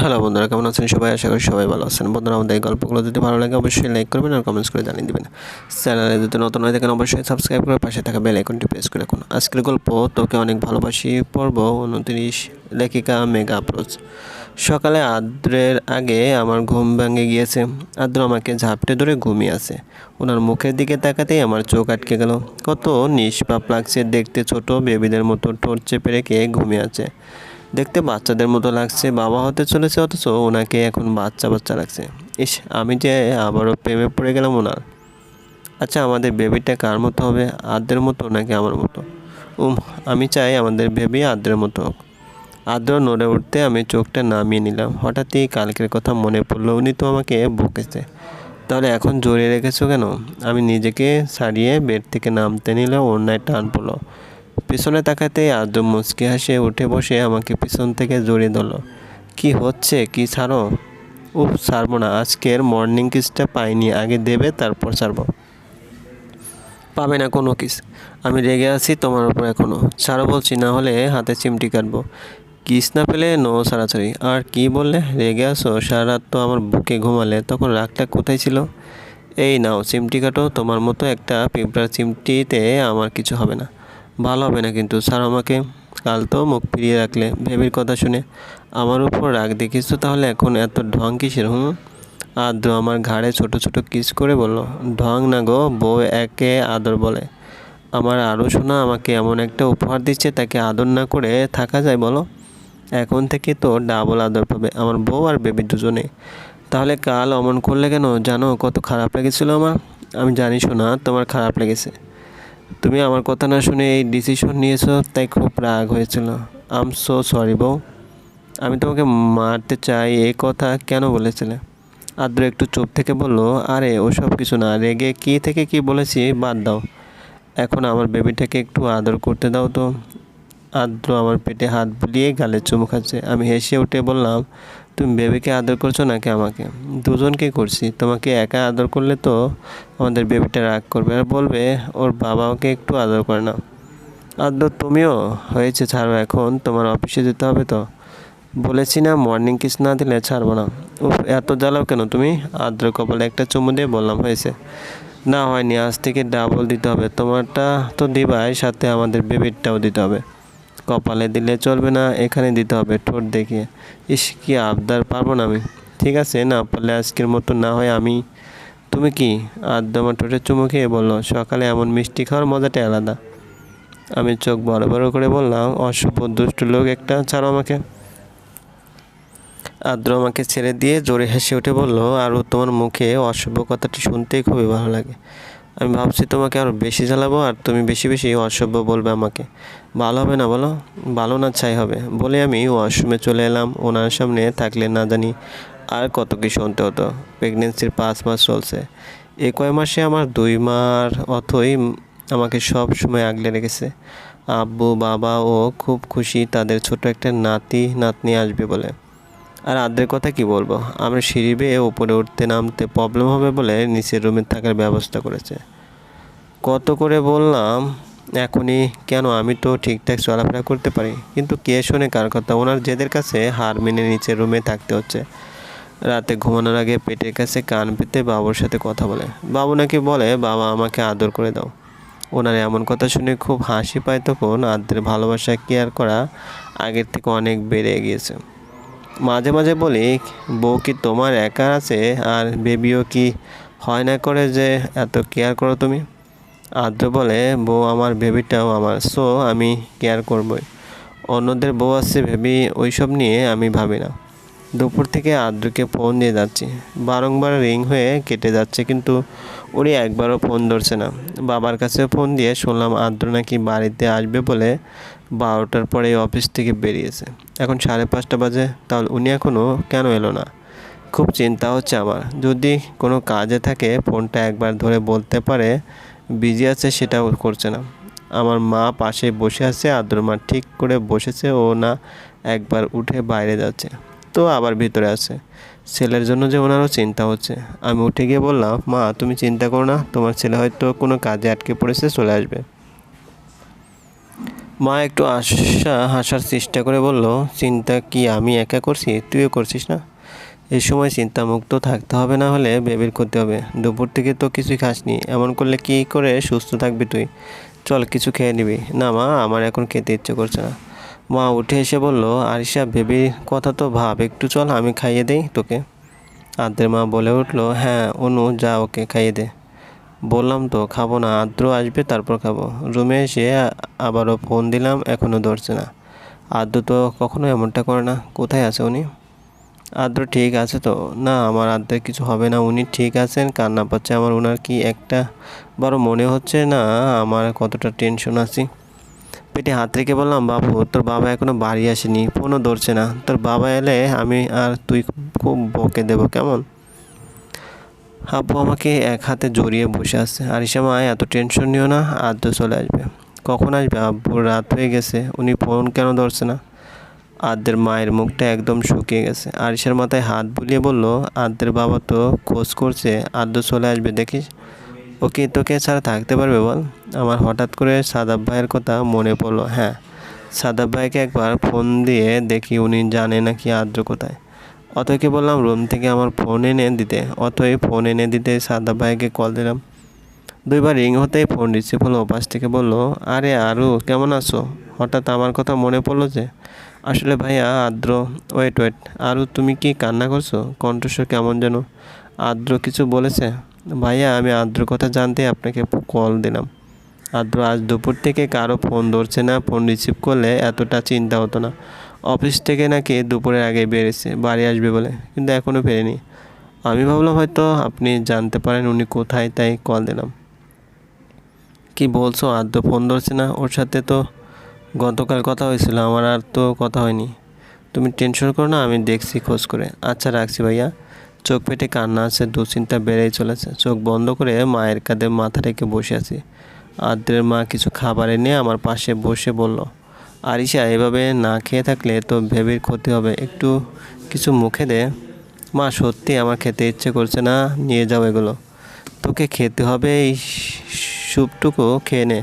Hello বন্ধুরা, কেমন আছেন সবাই? আশা করি সবাই ভালো আছেন। বন্ধুরা, আমাদের এই গল্পগুলো যদি ভালো লাগে, অবশ্যই লাইক করবেন আর কমেন্টস করে জানিয়ে দেবেন। চ্যানেলে যদি নতুন হয়ে থাকেন অবশ্যই সাবস্ক্রাইব করে পাশে থাকা বেল আইকনটি প্রেস করে রাখুন। আজকের গল্প তোকে অনেক ভালোবাসি, পর্ব উনত্রিশ, লেখিকা মেগা আপ্রোচ সকালে আদ্রের আগে আমার ঘুম ভেঙে গিয়েছে। আদ্র আমাকে ঝাপটে ধরে ঘুমিয়ে আছে। ওনার মুখের দিকে তাকাতেই আমার চোখ আটকে গেল। কত নিষ্পাপ লাগছে দেখতে ছোট বেবিদের মতো ঠোঁট চেপে রেখে ঘুমিয়ে আছে। দেখতে বাচ্চাদের মতো লাগছে, বাবা হতে চলেছে অথচ ওনাকে এখন বাচ্চা বাচ্চা লাগছে। ইস, আমি যে আবারও প্রেমে পড়ে গেলাম ওনার। আচ্ছা আমাদের বেবিটা কার মতো হবে? আদ্রের মতো নাকি আমার মতো? উম, আমি চাই আমাদের বেবি আদ্রের মতো হোক। আদ্র নড়ে উঠতে আমি চোখটা নামিয়ে নিলাম। হঠাৎই কালকের কথা মনে পড়ল, উনি তো আমাকে বকেছে। তাহলে এখন জড়িয়ে রেখেছো কেন? আমি নিজেকে সারিয়ে বেড থেকে নামতে নিলে অন্যায় টান পড়ল। পিছনে তাকাতে আদ্র মুচকি হাসে, উঠে বসে আমাকে পিছন থেকে জড়িয়ে ধরল। কি হচ্ছে? কি ছাড়ো? উফ, ছাড়বো না। আজকের মর্নিং কিসটা পাইনি। আগে দেবে, তারপর ছাড়বো। পাবে না কোনো কিস আমি রেগে আছি তোমার উপর এখনও ছাড়ো বলছি, না হলে হাতে চিমটি কাটবো। কিস না পেলে নো ছাড়াছাড়ি। আর কি বললে? রেগে আসো সারা রাত তো আমার বুকে ঘুমালে। তখন রাগটা কোথায় ছিল? এই নাও, চিমটি কাটো। তোমার মতো একটা পিঁপড়ার চিমটিতে আমার কিছু হবে না। ভালো হবে না কিন্তু। স্যার, আমাকে কাল তো মুখ ফিরিয়ে রাখলে। ভেবির কথা শুনে আমার উপর রাগ দেখিস তো তাহলে এখন এত ঢং কিসের, হুম? আদ্র আমার ঘাড়ে ছোট ছোট কিস করে বলল, ঢং না গো, বউ একে আদর বলে। আমার আরও শোনা আমাকে এমন একটা উপহার দিচ্ছে, তাকে আদর না করে থাকা যায় বলো? এখন থেকে তো ডাবল আদর পাবে, আমার বউ আর বেবি দুজনে। তাহলে কাল অমন করলে কেন? জানো কত খারাপ লেগেছিল আমার। আমি জানি শোনা তোমার খারাপ লেগেছে। তুমি আমার কথা না শুনে এই ডিসিশন নিয়েছো, তাই খুব রাগ হয়েছিল। আম সো সরি বউ। আমি তোমাকে মারতে চাই এই কথা কেন বলেছিলে? আদ্র একটু চুপ থেকে বলল, আরে, ওসব কিছু না, রেগে কি থেকে কি বলেছি, বাদ দাও। এখন আমার বেবিটাকে একটু আদর করতে দাও তো। আদ্র আমার পেটে হাত বুলিয়ে গালে চুমু খাচ্ছে। আমি হেসে উঠে বললাম তুমি বেবিকে আদর করছ নাকি আমাকে? দুজনকে করছি। তোমাকে একা আদর করলে তো আমাদের বেবিটা রাগ করবে। আর বলবে, ওর বাবাকে একটু আদর করে না আদর তুমিও হয়েছে, ছাড়ো এখন। তোমার অফিসে যেতে হবে তো। বলেছি না মর্নিং কিস না দিলে ছাড়বো না। ও এত জ্বালাও কেন তুমি? আদ্র কপালে একটা চুমু দিয়ে বললাম, হয়েছে। না, হয়নি, আজ থেকে ডাবল দিতে হবে। তোমারটা তো দিবাই, সাথে আমাদের বেবিরটাও দিতে হবে। কপালে দিলে চলবে না, এখানে দিতে হবে ঠোঁট দেখিয়ে ইস, কি আবদার পারব না আমি। ঠিক আছে, না পারলে আজকের মতো না হয় আমি। তুমি কি? আদ্য আমার ঠোঁটে চুমু খেয়ে বলল, সকালে এমন মিষ্টি খাওয়ার মজাটাই আলাদা। আমি চোখ বড় বড় করে বললাম, অশুভ দুষ্ট লোক একটা, ছাড়ো আমাকে। আদ্র আমাকে ছেড়ে দিয়ে জোরে হেসে উঠে বলল আরও তোমার মুখে অশুভ কথাটি শুনতেই খুবই ভালো লাগে। আমি ভাবছি তোমাকে আরও বেশি জ্বালাবো আর তুমি বেশি বেশি অসভ্য বলবে আমাকে। ভালো হবে না বলো? ভালো না চাই হবে। বলে আমি ওয়াশরুমে চলে এলাম। ওনার সামনে থাকলে না জানি আর কত কি শুনতে হতো। প্রেগনেন্সির পাঁচ মাস চলছে। এ কয় মাসে আমার দুই মার অথই আমাকে সব সময় আগলে রেখেছে। আব্বু, বাবা ও খুব খুশি তাদের ছোট একটা নাতি, নাতনি আসবে বলে। আর আদ্রের কথা কি বলব? আমরা সিঁড়ি বেয়ে ওপরে উঠতে নামতে প্রবলেম হবে বলে নিচের রুমে থাকার ব্যবস্থা করেছে। কত করে বললাম, এখনই কেন আমি তো ঠিকঠাক চলাফেরা করতে পারি? কিন্তু কে শোনে কার কথা? ওনার জেদের কাছে হার মেনে নিচের রুমে থাকতে হচ্ছে। রাতে ঘুমানোর আগে পেটের কাছে কান পেতে বাবুর সাথে কথা বলে। বাবু নাকি বলে, বাবা, আমাকে আদর করে দাও। ওনার এমন কথা শুনে খুব হাসি পায় তখন আদ্রের ভালোবাসা কেয়ার করা আগের থেকে অনেক বেড়ে গিয়েছে। মাঝে মাঝে বলি, বউ কি তোমার একা আছে? আর বেবিও কি হয় না করে যে এত কেয়ার করো তুমি? আদ্র বলে, বউ আমার বেবিটাও আমার সো আমি কেয়ার করবই। অন্যদের বউ আছে ভেবি ওইসব নিয়ে আমি ভাবি না। দুপুর থেকে আদ্রকে ফোন দিয়ে যাচ্ছি। বারংবার রিং হয়ে কেটে যাচ্ছে, কিন্তু উনি একবারও ফোন ধরছে না। বাবার কাছে ফোন দিয়ে শুনলাম আদ্র নাকি বাড়িতে আসবে বলে বারোটার পরে অফিস থেকে বেরিয়েছে। এখন সাড়ে পাঁচটা বাজে, তাহলে উনি এখনও কেন এলো না? খুব চিন্তা হচ্ছে আমার। যদি কোনো কাজে থাকে, ফোনটা একবার ধরে বলতে পারে বিজি আছে সেটাও করছে না। আমার মা পাশে বসে আছে আদ্র মা ঠিক করে বসেছে, ও না একবার উঠে বাইরে যাচ্ছে। তো আবার ভিতরে আছে। ছেলের জন্য যে ওনারও চিন্তা হচ্ছে। আমি উঠে গিয়ে বললাম, মা, তুমি চিন্তা করো না, তোমার ছেলে হয়তো কোনো কাজে আটকে পড়েছে, চলে আসবে। মা একটু আশা হাসার চেষ্টা করে বলল, চিন্তা কি আমি একা করছি? তুইও করছিস না? এই সময় চিন্তামুক্ত থাকতে হবে, না হলে বেবির করতে হবে। দুপুর থেকে তো কিছুই খাসনি। এমন করলে কি করে সুস্থ থাকবি তুই? চল, কিছু খেয়ে নিবি। না মা, আমার এখন খেতে ইচ্ছে করছে না। মা উঠে এসে বলল, আরিশা, বেবির কথা তো ভাব। একটু চল, আমি খাইয়ে দেই তোকে। আদ্রের মা বলে উঠল হ্যাঁ অনু, যা, ওকে খাইয়ে দে। বললাম তো, খাব না। আদ্র আসবে, তারপর খাব। রুমে এসে আবারও ফোন দিলাম এখনও ধরছে না। আদ্র তো কখনো এমনটা করে না। কোথায় আছে উনি? আদ্র ঠিক আছে তো? না, আমার আদ্রের কিছু হবে না। উনি ঠিক আছেন, কান্না পাচ্ছে আমার। ওনার কি একটা বড় মনে হচ্ছে না? আমার কতটা টেনশন আছি। পেটে হাত রেখে বললাম, বাবু, তোর বাবা এখনও বাড়ি আসেনি, ফোনও ধরছে না। তোর বাবা এলে আমি আর তুই খুব বকে দেবো, কেমন? আব্বু আমাকে এক হাতে জড়িয়ে বসে আছে। আরিসা মা, এত টেনশন নিও না আদ্র চলে আসবে। কখন আসবে আব্বু? রাত হয়ে গেছে, উনি ফোন কেন ধরছে না? আদ্রের মায়ের মুখটা একদম শুকিয়ে গেছে। আরিসার মাথায় হাত বুলিয়ে বলল আদ্রের বাবা তো খোঁজ করছে আদ্র চলে আসবে, দেখিস। ওকে, তোকে ছাড়া থাকতে পারবে বল? আমার হঠাৎ করে সাদাব ভাইয়ের কথা মনে পড়ল হ্যাঁ। সাদাব ভাইকে একবার ফোন দিয়ে দেখি উনি জানে নাকি আদ্র কোথায়। অতএকে বললাম, রুম থেকে আমার ফোন এনে দিতে। অতএব ফোন এনে দিতে সাদা ভাইকে কল দিলাম। দুইবার রিং হতেই ফোন রিসিভ হলো পাশ থেকে বলল, আরে আরু, কেমন আছো? হঠাৎ আমার কথা মনে পড়ল যে, আসলে ভাইয়া আদ্র ওয়েট ওয়েট আরু, তুমি কি কান্না করছ? কণ্ঠস্বর কেমন যেন? আদ্র কিছু বলেছে, ভাইয়া, আমি আদ্র কথা জানতে আপনাকে কল দিলাম। আদ্র, আজ দুপুর থেকে কারও ফোন ধরছে না ফোন রিসিভ করলে এতটা চিন্তা হতো না। অফিস থেকে নাকি দুপুরের আগে বেরিয়েছে, বাড়ি আসবে বলে, কিন্তু এখনও ফেরেনি। আমি ভাবলাম হয়তো আপনি জানতে পারেন উনি কোথায়, তাই কল দিলাম। কি বলছো আদ্র ফোন ধরছে না, ওর সাথে তো গতকাল কথা হয়েছিল, আমার আর তো কথা হয়নি। তুমি টেনশন করো না, আমি দেখছি খোঁজ করে। আচ্ছা রাখছি ভাইয়া। চোখ পেটে কান্না আছে, দুশ্চিন্তা বেড়েই চলেছে। চোখ বন্ধ করে মায়ের কাঁধে মাথা রেখে বসে আছি। আদ্রের মা কিছু খাবার এনে আমার পাশে বসে বলল আরিশা, এভাবে না খেয়ে থাকলে তো ভেবের ক্ষতি হবে। একটু কিছু মুখে দে। মা, সত্যি আমার খেতে ইচ্ছে করছে না, নিয়ে যাও এগুলো। তোকে খেতে হবে, এই স্যুপটুকু খেয়ে নে।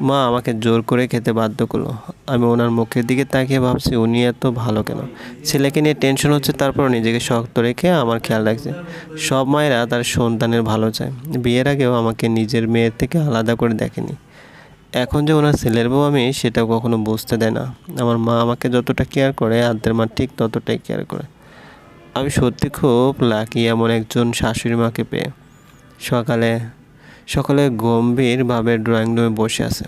মা আমাকে জোর করে খেতে বাধ্য করল। আমি ওনার মুখের দিকে তাকিয়ে ভাবছি, উনি এত ভালো কেন? ছেলেকে নিয়ে টেনশন হচ্ছে তারপর নিজেকে শক্ত রেখে আমার খেয়াল রাখছে। সব মায়েরা তার সন্তানের ভালো চায়। বিয়ের আগেও আমাকে নিজের মেয়ের থেকে আলাদা করে দেখেনি। এখন যে ওনার ছেলের বউ আমি, সেটা কখনো বুঝতে দেয় না। আমার মা আমাকে যতটা কেয়ার করে আদ্রের মা ঠিক ততটাই কেয়ার করে। আমি সত্যি খুব লাকি এমন একজন শাশুড়ি মাকে পেয়ে। সকালে সকালে গম্ভীরভাবে ড্রয়িং রুমে বসে আছে।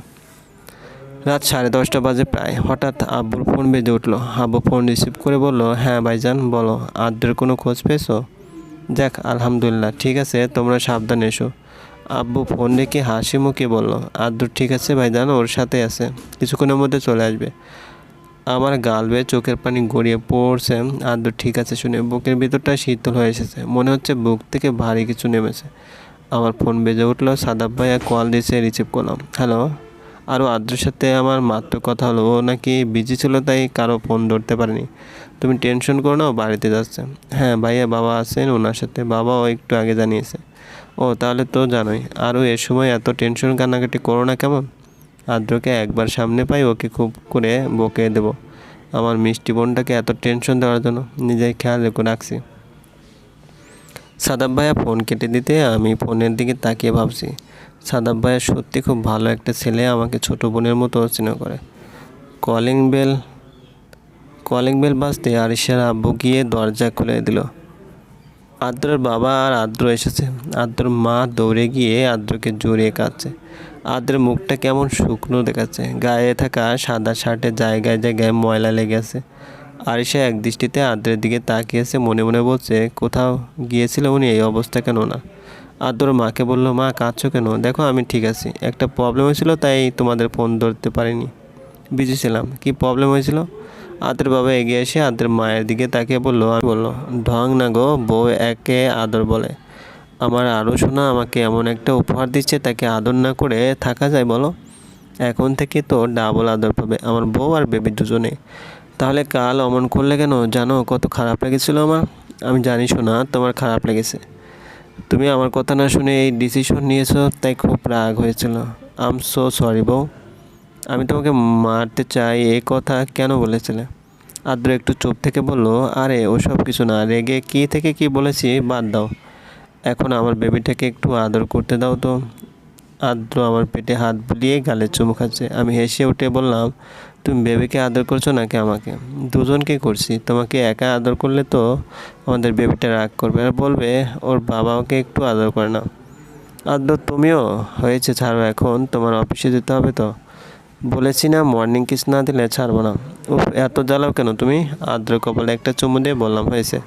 রাত সাড়ে দশটা বাজে প্রায়। হঠাৎ আব্বুর ফোন বেজে উঠল। আব্বু ফোন রিসিভ করে বলল হ্যাঁ ভাইজান, বলো আদ্রের কোনো খোঁজ পেয়েছ? দেখ আলহামদুলিল্লাহ, ঠিক আছে, তোমরা সাবধান এসো। আব্বু ফোন রেখে হাসি মুখে বলল আদ্র ঠিক আছে ভাই ভাইজান, ওর সাথে আছে। কিছুক্ষণের মধ্যে চলে আসবে। আমার গাল বেয়ে চোখের পানি গড়িয়ে পড়ছে। আদ্র ঠিক আছে, শুনে বুকের ভিতরটা শীতল হয়ে এসেছে। মনে হচ্ছে বুক থেকে ভারী কিছু নেমেছে। আমার ফোন বেজে উঠল, সাদাব ভাইয়া কল দিয়েছে রিসিভ করলাম। হ্যালো আরও আদ্রের সাথে আমার মাত্র কথা হলো, ও নাকি বিজি ছিল, তাই কারও ফোন ধরতে পারেনি। তুমি টেনশন করো না বাড়িতে যাচ্ছে। হ্যাঁ ভাইয়া বাবা আছেন, ওনার সাথে। বাবাও একটু আগে জানিয়েছে। ও, তাহলে তো জানোই। আরও এ সময় এত টেনশন কান্নাকাটি করো না কেমন? আদ্রকে একবার সামনে পাই, ওকে খুব করে বকে দেব। আমার মিষ্টি বোনটাকে এত টেনশন দেওয়ার জন্য নিজেই খেয়াল রেখে রাখছি। সাদাব ভাইয়া ফোন কেটে দিতে আমি ফোনের দিকে তাকিয়ে ভাবছি। সাদাব ভাইয়া সত্যি খুব ভালো একটা ছেলে, আমাকে ছোট বোনের মতো স্নেহ করে। কলিং বেল কলিং বেল বাজতে আরিশার আব্বু গিয়ে দরজা খুলে দিল। আদ্রর বাবা আর আদ্র এসেছে। আদ্রর মা দৌড়ে গিয়ে আদ্রকে জড়িয়ে কাঁদছে। আদ্রের মুখটা কেমন শুকনো দেখাচ্ছে। গায়ে থাকা সাদা শার্টের জায়গায় জায়গায় ময়লা লেগে আছে আরিশা এক দৃষ্টিতে আদ্রের দিকে তাকিয়েছে, মনে মনে বলছে, কোথাও গিয়েছিল উনি? এই অবস্থা কেন না? আদ্র মাকে বলল, মা, কাঁদছো কেন? দেখো, আমি ঠিক আছি। একটা প্রবলেম হয়েছিল, তাই তোমাদের ফোন ধরতে পারিনি। বিজি ছিলাম। কী প্রবলেম হয়েছিল? আদের বাবা এগিয়ে এসে আদের মায়ের দিকে তাকিয়ে বলল, আমি বলল, ঢং না গো, বউ একে আদর বলে। আমার আরও শোনা আমাকে এমন একটা উপহার দিচ্ছে, তাকে আদর না করে থাকা যায় বলো। এখন থেকে তো ডাবল আদর পাবে, আমার বউ আর বেবি দুজনে। তাহলে কাল অমন করলে কেন? জানো, কত খারাপ লেগেছিলো আমার। আমি জানি শোনা তোমার খারাপ লেগেছে। তুমি আমার কথা না শুনে এই ডিসিশন নিয়েছো, তাই খুব রাগ হয়েছিল। আম সো সরি বউ। আমি তোমাকে মারতে চাই এই কথা কেন বলেছিলে? আদ্র একটু চুপ থেকে বলল, আরে, ওসব কিছু না, রেগে কি থেকে কি বলেছি, বাদ দাও। এখন আমার বেবিটাকে একটু আদর করতে দাও তো। আদ্র আমার পেটে হাত বুলিয়ে গালে চুমু খাচ্ছে। আমি হেসে উঠে বললাম, তুমি বেবিকে আদর করছ নাকি আমাকে? দুজনকে করছি। তোমাকে একা আদর করলে তো আমাদের বেবিটা রাগ করবে আর বলবে, ওর বাবা বাবাকে একটু আদর করে না আদ্র, তুমিও? হয়েছে, ছাড়ো। এখন তোমার অফিসে যেতে হবে তো? বলেছি না মর্নিং কিস না দিলে ছাড়বো না। ও এত জ্বালাও কেন তুমি? আদ্র কপালে একটা চুমু দিয়ে বললাম, হয়েছে।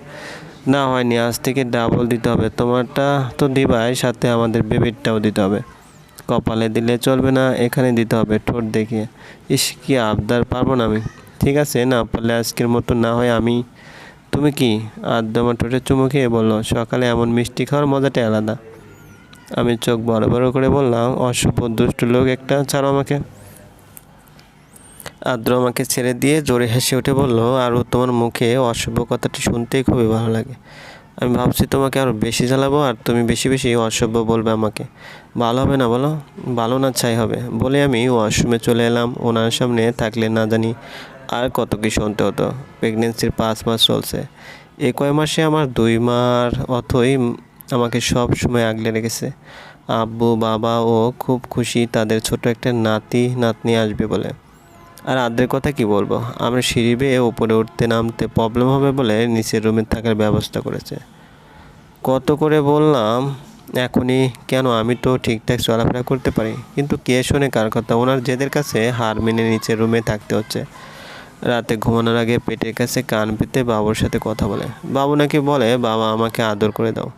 না, হয়নি, আজ থেকে ডাবল দিতে হবে। তোমারটা তো দিবাই, সাথে আমাদের বেবিরটাও দিতে হবে। কপালে দিলে চলবে না, এখানে দিতে হবে ঠোঁট দেখিয়ে ইস, কি আবদার, পারব না আমি। ঠিক আছে, না পারলে আজকের মতো না হয় আমি। তুমি কি? আদ্য আমার ঠোঁটে চুমু খেয়ে বলল, সকালে এমন মিষ্টি খাওয়ার মজাটাই আলাদা। আমি চোখ বড় বড় করে বললাম, অশুভ দুষ্ট লোক একটা, ছাড়ো আমাকে। আদ্র আমাকে ছেড়ে দিয়ে জোরে হেসে উঠে বলল আরও তোমার মুখে অশুভ কথাটি শুনতেই খুবই ভালো লাগে। আমি ভাবছি তোমাকে আরও বেশি জ্বালাবো আর তুমি বেশি বেশি অসভ্য বলবে আমাকে। ভালো হবে না বলো? ভালো না চাই হবে। বলে আমি ওয়াশরুমে চলে এলাম। ওনার সামনে থাকলে না জানি আর কত কি শুনতে হতো। প্রেগনেন্সির পাঁচ মাস চলছে। এ কয় মাসে আমার দুই মার অথই আমাকে সব সময় আগলে রেখেছে। আব্বু বাবা ও খুব খুশি তাদের ছোট একটা নাতি, নাতনি আসবে বলে। আর আদ্রের কথা কি বলব? আমরা সিঁড়ি বেয়ে ওপরে উঠতে নামতে প্রবলেম হবে বলে নিচের রুমে থাকার ব্যবস্থা করেছে। কত করে বললাম, এখনই কেন আমি তো ঠিকঠাক চলাফেরা করতে পারি? কিন্তু কে শোনে কার কথা? ওনার জেদের কাছে হার মেনে নিচের রুমে থাকতে হচ্ছে। রাতে ঘুমানোর আগে পেটের কাছে কান পেতে বাবুর সাথে কথা বলে। বাবু নাকি বলে, বাবা, আমাকে আদর করে দাও।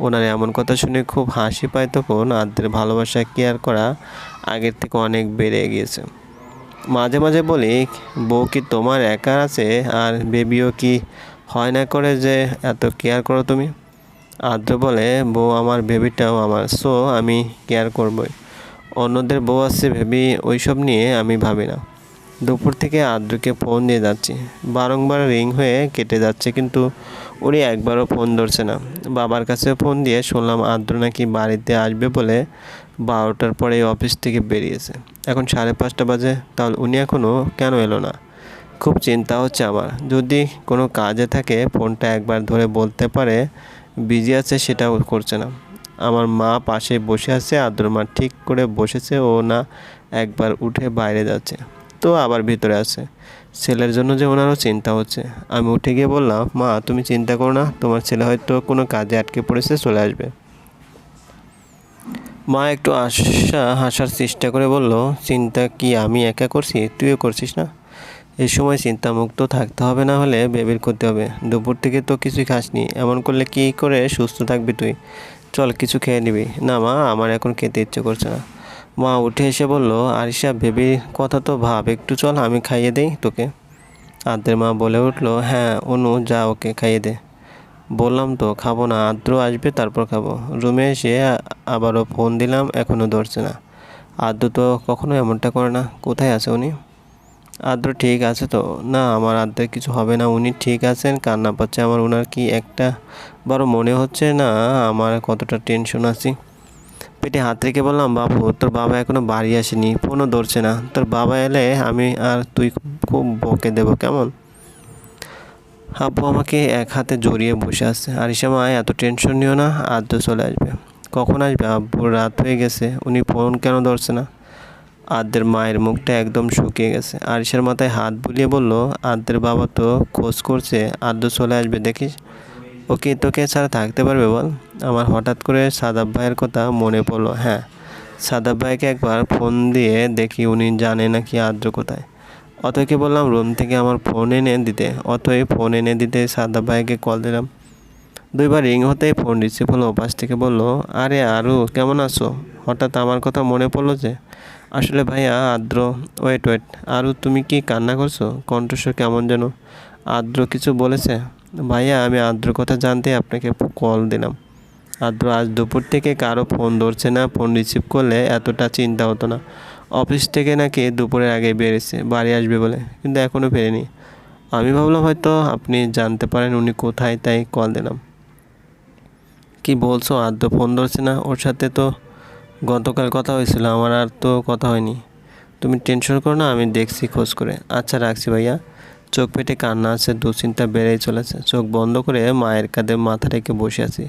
ওনার এমন কথা শুনে খুব হাসি পায় তখন আদ্রের ভালোবাসা কেয়ার করা আগের থেকে অনেক বেড়ে গিয়েছে। মাঝে মাঝে বলি, বউ কি তোমার একা আছে? আর বেবিও কি হয় না করে যে এত কেয়ার করো তুমি? আদ্র বলে, বউ আমার বেবিটাও আমার সো আমি কেয়ার করবই। অন্যদের বউ আছে ভেবি ওইসব নিয়ে আমি ভাবি না। দুপুর থেকে আদ্রকে ফোন দিয়ে যাচ্ছি। বারংবার রিং হয়ে কেটে যাচ্ছে, কিন্তু উনি একবারও ফোন ধরছে না। বাবার কাছে ফোন দিয়ে শুনলাম আদ্র নাকি বাড়িতে আসবে বলে বারোটার পরে অফিস থেকে বেরিয়েছে। এখন সাড়ে পাঁচটা বাজে, তাহলে উনি এখনও কেন এলো না? খুব চিন্তা হচ্ছে আমার। যদি কোনো কাজে থাকে, ফোনটা একবার ধরে বলতে পারে বিজি আছে সেটাও করছে না। আমার মা পাশে বসে আছে আদ্র মা ঠিক করে বসেছে, ও না একবার উঠে বাইরে যাচ্ছে। তো আবার ভিতরে আছে। ছেলের জন্য যে ওনারও চিন্তা হচ্ছে। আমি উঠে গিয়ে বললাম, মা, তুমি চিন্তা করো না, তোমার ছেলে হয়তো কোনো কাজে আটকে পড়েছে, চলে আসবে। মা একটু আশা হাসার চেষ্টা করে বলল, চিন্তা কি আমি একা করছি? তুইও করছিস না? এই সময় চিন্তামুক্ত থাকতে হবে, না হলে বেবির করতে হবে। দুপুর থেকে তো কিছুই খাসনি। এমন করলে কি করে সুস্থ থাকবি তুই? চল, কিছু খেয়ে নিবি। না মা, আমার এখন খেতে ইচ্ছে করছে না। মা উঠে এসে বলল, আরিশা, বেবির কথা তো ভাব। একটু চল, আমি খাইয়ে দেই তোকে। আদ্রের মা বলে উঠল হ্যাঁ অনু, যা, ওকে খাইয়ে দে। বললাম তো, খাব না। আদ্র আসবে, তারপর খাব। রুমে এসে আবারও ফোন দিলাম এখনও ধরছে না। আদ্র তো কখনো এমনটা করে না। কোথায় আছে উনি? আদ্র ঠিক আছে তো? না, আমার আদ্রের কিছু হবে না। উনি ঠিক আছেন, কান্না পাচ্ছে আমার। ওনার কি একটা বড় মনে হচ্ছে না? আমার কতটা টেনশন আছি। পেটে হাত রেখে বললাম, বাবু, তোর বাবা এখনও বাড়ি আসেনি। ফোনও ধরছে না। তোর বাবা এলে আমি আর তুই খুব বকে দেবো, কেমন? আব্বু আমাকে এক হাতে জড়িয়ে বসে আছে। আরিসা মা, এত টেনশন নিও না আদ্র চলে আসবে। কখন আসবে আব্বুর রাত হয়ে গেছে, উনি ফোন কেন ধরছে না? আদ্রের মায়ের মুখটা একদম শুকিয়ে গেছে। আরিসার মাথায় হাত বুলিয়ে বলল আদ্রের বাবা তো খোঁজ করছে আদ্য চলে আসবে, দেখিস। ওকে, তোকে ছাড়া থাকতে পারবে বল? আমার হঠাৎ করে সাদাব ভাইয়ের কথা মনে পড়ল হ্যাঁ। সাদাব ভাইকে একবার ফোন দিয়ে দেখি উনি জানে নাকি আদ্র কোথায়। অতকে বললাম, রুম থেকে আমার ফোন এনে দিতে। অতই ফোন এনে দিতে সাদা ভাইকে কল দিলাম। দুইবার রিং হতেই ফোন রিসিভ হলো, ওপাশ থেকে বলল, আরে আরু, কেমন আছো? হঠাৎ আমার কথা মনে পড়ল যে, আসলে ভাইয়া আদ্র ওয়েট ওয়েট, আরু, তুমি কি কান্না করছ? কণ্ঠস্বর কেমন যেন? আদ্র কিছু বলেছে, ভাইয়া, আমি আদ্র কথা জানতে আপনাকে কল দিলাম। আদ্র আজ দুপুর থেকে কারও ফোন ধরছে না, ফোন রিসিভ করলে এতটা চিন্তা হতো না। অফিস থেকে নাকি দুপুরের আগে বেরিয়েছে বাড়ি আসবে বলে, কিন্তু এখনও ফেরেনি। আমি ভাবলাম হয়তো আপনি জানতে পারেন উনি কোথায়, তাই কল দিলাম। কি বলছো আদ্র ফোন ধরছে না, ওর সাথে তো গতকাল কথা হয়েছিল, আমার আর তো কথা হয়নি। তুমি টেনশন করো না, আমি দেখছি খোঁজ করে। আচ্ছা রাখছি ভাইয়া। চোখ পেটে কান্না আছে, দুশ্চিন্তা বেড়েই চলেছে। চোখ বন্ধ করে মায়ের কাঁধে মাথা রেখে বসে আছি।